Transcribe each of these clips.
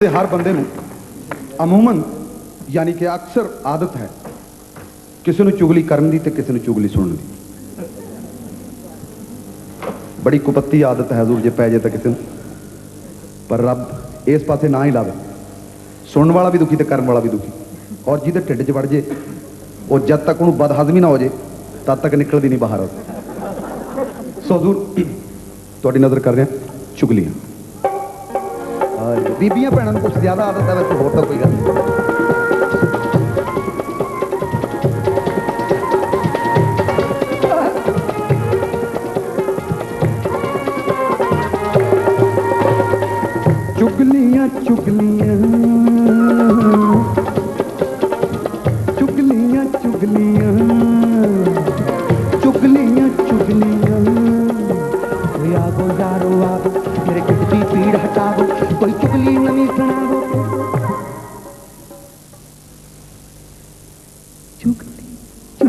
ਤੇ ਹਰ ਬੰਦੇ ਨੂੰ ਅਮੂਮਨ, ਯਾਨੀ ਕਿ ਅਕਸਰ ਆਦਤ ਹੈ ਕਿਸੇ ਨੂੰ ਚੁਗਲੀ ਕਰਨ ਦੀ ਤੇ ਕਿਸੇ ਨੂੰ ਚੁਗਲੀ ਸੁਣਨ ਦੀ। ਬੜੀ ਕੁਪੱਤੀ ਆਦਤ ਹੈ ਹਜ਼ੂਰ, ਜੇ ਪੈ ਜੇ ਤਾਂ ਕਿਸੇ ਨੂੰ। ਪਰ ਰੱਬ ਇਸ ਪਾਸੇ ਨਾ ਹੀ ਲਾਵੇ। ਸੁਣਨ ਵਾਲਾ ਵੀ ਦੁਖੀ ਤੇ ਕਰਨ ਵਾਲਾ ਵੀ ਦੁਖੀ। ਔਰ ਜਿਹਦੇ ਢਿੱਡ 'ਚ ਵੜ ਜੇ, ਉਹ ਜਦ ਤੱਕ ਉਹਨੂੰ ਬਦਹਜ਼ਮੀ ਨਾ ਹੋ ਜੇ, ਤਦ ਤੱਕ ਨਿਕਲਦੀ ਨਹੀਂ ਬਾਹਰ। ਸੋ ਹਜ਼ੂਰ, ਤੁਹਾਡੀ ਨਜ਼ਰ ਕਰ ਰਿਹਾ, ਚੁਗਲੀਆਂ। ਹਾਏ, ਬੀਬੀਆਂ ਭੈਣਾਂ ਨੂੰ ਕੁਝ ਜ਼ਿਆਦਾ ਆਦਤ ਹੈ ਵੈਸੇ ਹੋਰ ਤਾਂ ਕੋਈ ਗੱਲ ਨਹੀਂ। ਚੁਗਲੀਆਂ ਚੁਗਲੀਆਂ ਚੁਗਲੀਆਂ।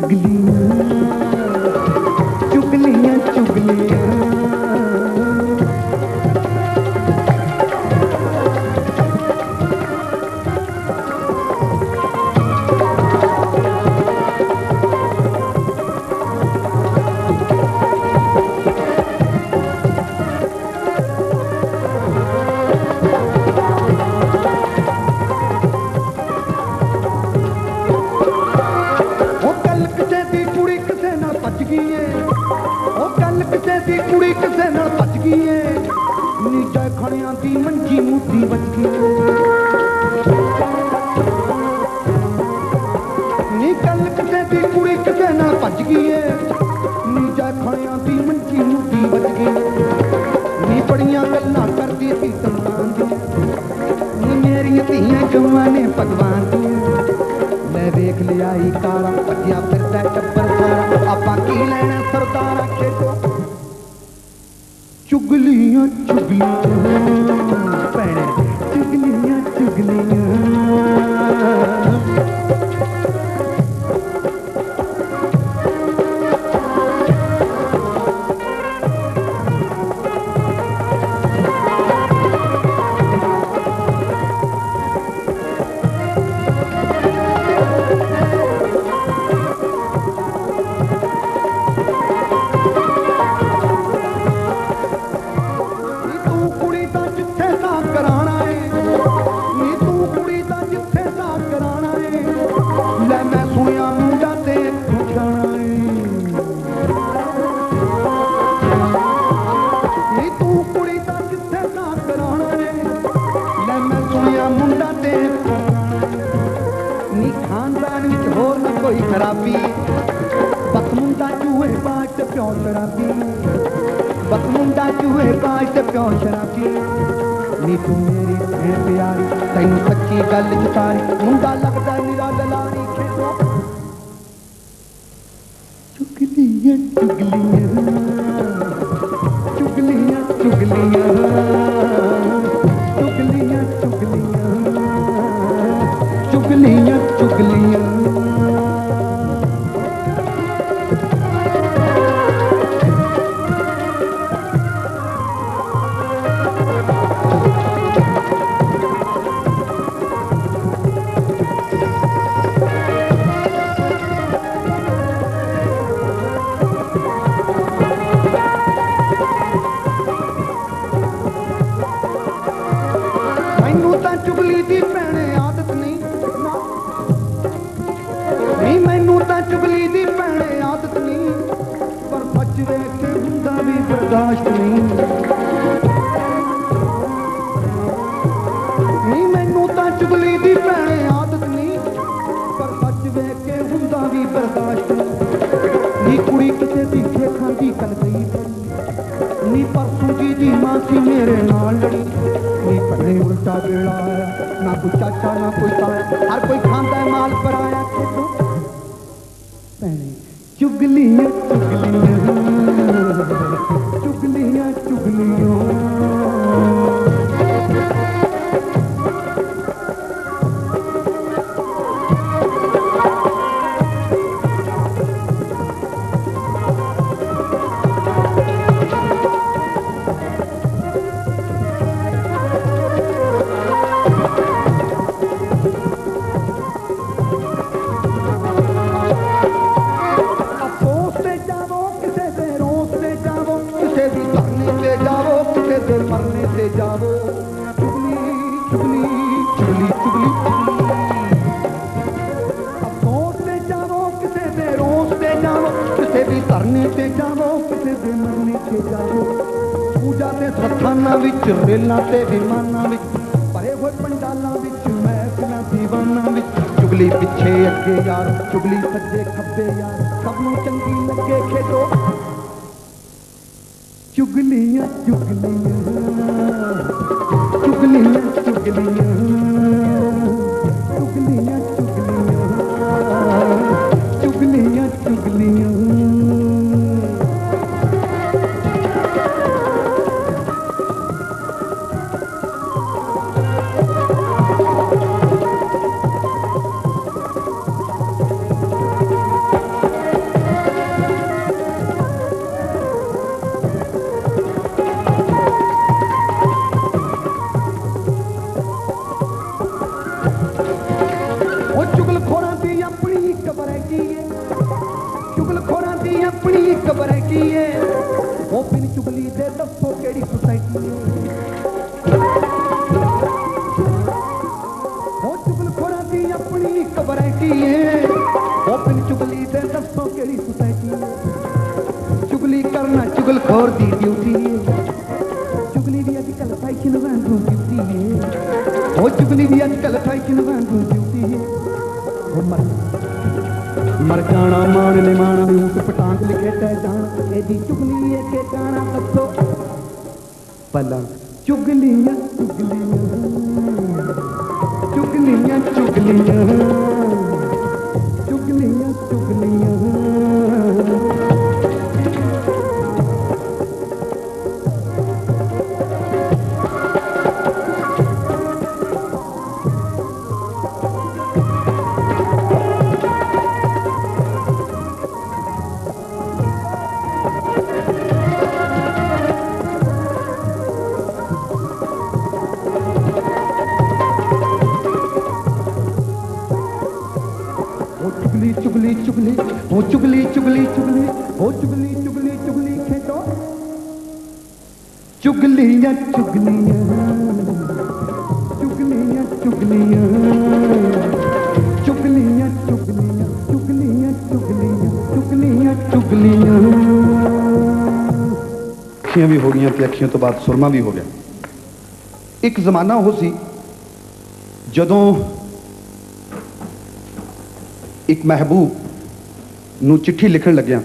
где ਭਗਵਾਨ ਦੀ ਮੈਂ ਵੇਖ ਲਿਆ ਹੀ ਕਾਲਾ ਭੱਜਿਆ ਫਿਰਦਾ ਟੱਬਰ ਸਾਰਾ। ਆਪਾਂ ਕੀ ਲੈਣਾ ਸਰਦਾਰਾ ਖੇਡੋ? ਚੁਗਲੀਆਂ ਚੁਗਲੀਆਂ। ਏ। ਨੀ ਖਾਨਦਾਨ ਵਿੱਚ ਹੋਰ ਨਾ ਕੋਈ ਖਰਾਬੀ। ਬਸ ਚੂਹੇ ਬਾਟ ਪਿਓ ਸ਼ਰਾਬੀ। ਬਸ ਚੂਹੇ ਬਾਜ ਪਿਓ ਸ਼ਰਾਬੀ। ਨੀ ਤੂੰ ਮੇਰੀ ਭੈਣ ਪਿਆਰੀ, ਤੈਨੂੰ ਸੱਚੀ ਗੱਲ ਚੁਕਾਰੀ ਮੁੰਡਾ ਲੱਗਦਾ ਨਿਰਾ ਦਲਾਰੀ ਖੇਡੋ। ਚੁਗਲੀਆਂ ਚੁਗਲੀਆਂ ਵੀ ਨਹੀਂ ਮੈਨੂੰ ਤਾਂ ਚੁਗਲੀ ਦੀ ਭੈਣੇ ਆਦਤ ਨਹੀਂ ਪਰ ਸੱਚ ਵੇਖ ਕੇ ਹੁੰਦਾ ਵੀ ਬਰਦਾਸ਼ਤ ਨਹੀਂ ਕੁੜੀ ਕਿਸੇ ਦੀ ਖੇਖਾਂ ਦੀ ਕਲ ਗਈ ਨੀ ਪਰਸੋਂ ਜੀ ਦੀ ਮਾਂ ਸੀ ਮੇਰੇ ਨਾਲ ਲੜੀ। ਨੀ ਭੈਣੇ ਉਲਟਾ ਵੇਲਾ ਆਇਆ, ਨਾ ਕੋਈ ਚਾਚਾ, ਨਾ ਕੋਈ ਤਾਇਆ, ਹਰ ਕੋਈ ਖਾਂਦਾ ਮਾਲ ਪਰਾਇਆ ਖੇਡੋ। ਭੈਣੇ ਚੁਗਲੀਆਂ ਚੁਗਲੀਆਂ ਧਰਨੇ ਤੇ ਜਾਵੋ, ਕਿਸੇ ਦੇ ਮਰਨੇ ਤੇ ਜਾਵੋ। ਪੂਜਾ ਤੇ ਸਥਾਨਾਂ ਵਿੱਚ ਰੇਲਾਂ ਤੇ ਵਿਮਾਨਾਂ ਵਿੱਚ, ਭਰੇ ਹੋਏ ਪੰਡਾਲਾਂ ਵਿੱਚ, ਮਹਿਫਿਲਾਂ, ਦੀਵਾਨਾਂ ਵਿੱਚ। ਚੁਗਲੀ ਪਿੱਛੇ ਅੱਗੇ ਯਾਰ, ਚੁਗਲੀ ਸੱਜੇ ਖੱਬੇ ਯਾਰ, ਸਭ ਨੂੰ ਚੰਗੀ ਲੱਗੇ ਖੇਡੋ। ਚੁਗਲੀਆਂ ਚੁਗਲੀਆਂ ਚੁਗਲੀਆਂ ਚੁਗਲੀਆਂ। ਚੁਗਲਖੋਰਾਂ ਦੀ ਆਪਣੀ ਇੱਕ ਵੈਰਾਈਟੀ ਏ? ਉਹ ਬਿਨ ਚੁਗਲੀ ਦੇ ਦੱਸੋ ਕਿਹੜੀ ਸੁਸਾਇਟੀ ਏ? ਉਹ ਚੁਗਲਖੋਰਾਂ ਦੀ ਆਪਣੀ ਇੱਕ ਵੈਰਾਈਟੀ ਏ? ਉਹ ਬਿਨ ਚੁਗਲੀ ਦੇ ਦੱਸੋ ਕਿਹੜੀ ਸੁਸਾਇਟੀ ਏ? ਚੁਗਲੀ ਕਰਨਾ ਚੁਗਲਖੋਰ ਦੀ ਡਿਊਟੀ ਏ। ਚੁਗਲੀ ਵੀ ਅੱਜ ਕੱਲ੍ਹ ਫੈਸ਼ਨ ਵਾਂਗੂ ਡਿਊਟੀ ਏ। ਉਹ ਚੁਗਲੀ ਦੀ ਅੱਜ ਕੱਲ੍ਹ ਫੈਸ਼ਨ ਵਾਂਗੂ ਡਿਊਟੀ ਏ। ਉਹ ਮਰ ਮਰ ਜਾਣਾ ਮਾਣ ਨੇ ਮਾਣਾ ਵੀ ਉਸ ਪਟਾਂਗ ਲਿਖੇ ਜਾਣ, ਇਹਦੀ ਚੁਗਲੀ ਏ ਕਿ ਗਾਣਾ ਦੱਸੋ ਪਲਾਂ ਚੁਗਲੀਆਂ ਚੁਗਲੀਆਂ ਚੁਗਲੀਆਂ ਚੁਗਲੀਆਂ। ਚੁਗਲੀਆਂ ਚੁਗਲੀਆਂ। ਚੁਗਲੀ ਚੁਗਲੀ ਚੁਗਲੀ ਉਹ ਚੁਗਲੀ ਚੁਗਲੀ ਚੁਗਲੀ ਖੇਡੋ ਚੁਗਲੀਆਂ ਚੁਗਲੀਆਂ ਚੁਗਲੀਆਂ ਚੁਗਲੀਆਂ ਚੁਗਲੀਆਂ ਚੁਗਲੀਆਂ ਚੁਗਲੀਆਂ ਚੁਗਲੀਆਂ ਚੁਗਲੀਆਂ ਚੁਗਲੀਆਂ ਅੱਖੀਆਂ ਵੀ ਹੋ ਗਈਆਂ ਤੇ ਅੱਖੀਆਂ ਤੋਂ ਬਾਅਦ ਸੁਰਮਾ ਵੀ ਹੋ ਗਿਆ ਇੱਕ ਜ਼ਮਾਨਾ ਉਹ ਸੀ ਜਦੋਂ ਇੱਕ ਮਹਿਬੂਬ ਨੂੰ ਚਿੱਠੀ ਲਿਖਣ ਲੱਗਿਆ।